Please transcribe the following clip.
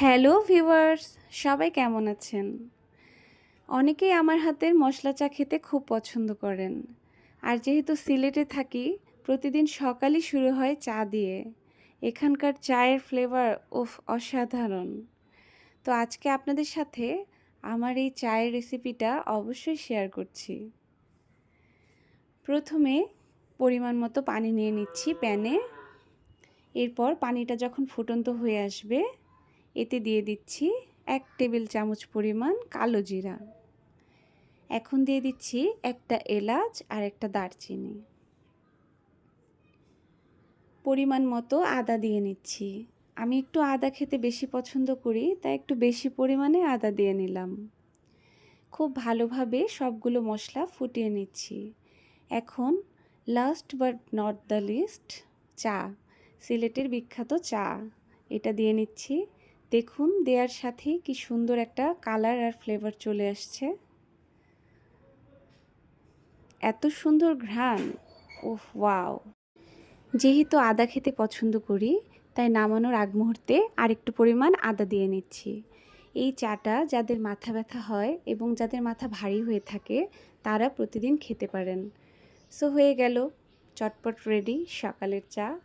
Hello viewers, সবাই কেমন আছেন? অনেকেই আমার হাতের মশলা চা খেতে খুব পছন্দ করেন। আর যেহেতু সিলেটে থাকি, প্রতিদিন সকালই শুরু হয় চা দিয়ে। এখানকার চায়ের ফ্লেভার ওফ অসাধারণ। তো আজকে আপনাদের সাথে আমার এই চায়ের রেসিপিটা অবশ্যই শেয়ার করছি। প্রথমে পরিমাণ মতো পানি নিয়ে নিচ্ছি প্যানে। এরপর পানিটা যখন ফুটন্ত হয়ে আসবে এতে দিয়ে দিচ্ছি এক টেবিল চামচ পরিমাণ কালো জিরা। এখন দিয়ে দিচ্ছি একটা এলাচ আর একটা দারচিনি। পরিমাণ মতো আদা দিয়ে নিচ্ছি। আমি একটু আদা খেতে বেশি পছন্দ করি, তাই একটু বেশি পরিমাণে আদা দিয়ে নিলাম। খুব ভালোভাবে সবগুলো মশলা ফুটিয়ে নিচ্ছি। এখন last but not the least চা, সিলেটের বিখ্যাত চা। এটা দিয়ে নিচ্ছি। দেখুন দেওয়ার সাথেই কি সুন্দর একটা কালার আর ফ্লেভার চলে আসছে। এত সুন্দর ঘ্রাণ, ওহ, ওয়াও। যেহেতু আদা খেতে পছন্দ করি, তাই নামানোর আগ মুহূর্তে আরেকটু পরিমাণ আদা দিয়ে নিচ্ছি। এই চাটা যাদের মাথা ব্যথা হয় এবং যাদের মাথা ভারী হয়ে থাকে, তারা প্রতিদিন খেতে পারেন। সো, হয়ে গেল। চটপট রেডি, সকালের চা।